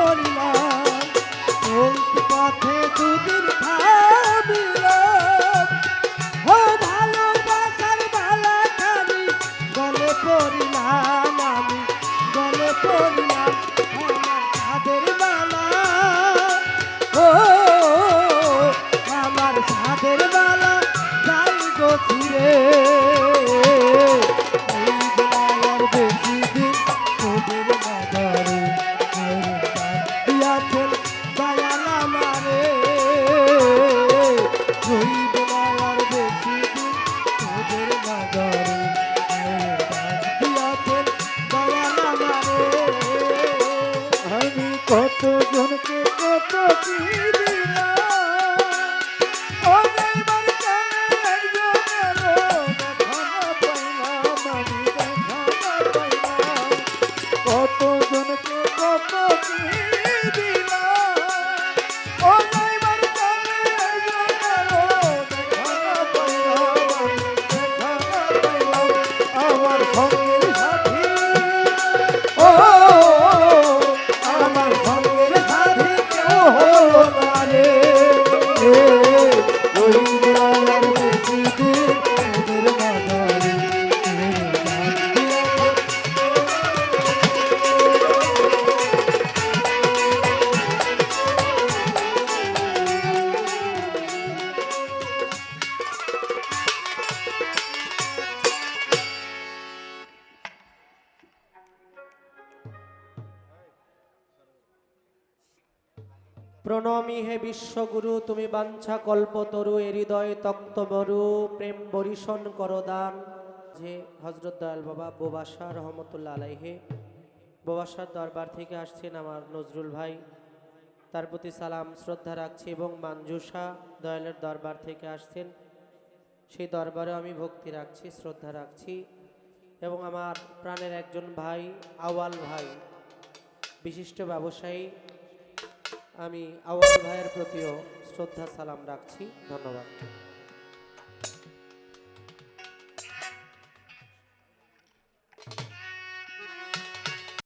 চলিলাম চলতি পথে দুদিন থামিলাম ও ভালোবাসার ভালা খানি গলে পড়িলাম আমি গলে পড়িলাম আমার সাদের বালা ও আমার সাদের বালা যাই গো ফিরে কত জনকে কত কি দিলাম প্রণমী হে বিশ্বগুরু, তুমি বাঞ্ছা কল্পতরু, এ হৃদয় তক্তবরু, প্রেম বরিশন করদান যে হজরত দয়াল বাবা বোবাসা রহমতুল্লাহ আলাইহে বোবাসার দরবার থেকে আসছেন আমার নজরুল ভাই। তার প্রতি সালাম, শ্রদ্ধা রাখছি এবং মানজুসা দয়ালের দরবার থেকে আসছেন। সেই দরবারে আমি ভক্তি রাখছি, শ্রদ্ধা রাখছি এবং আমার প্রাণের একজন ভাই আওয়াল ভাই, বিশিষ্ট ব্যবসায়ী আমি আওয়াজ ভাইয়ের প্রতিও শ্রদ্ধা সালাম রাখছি। ধন্যবাদ।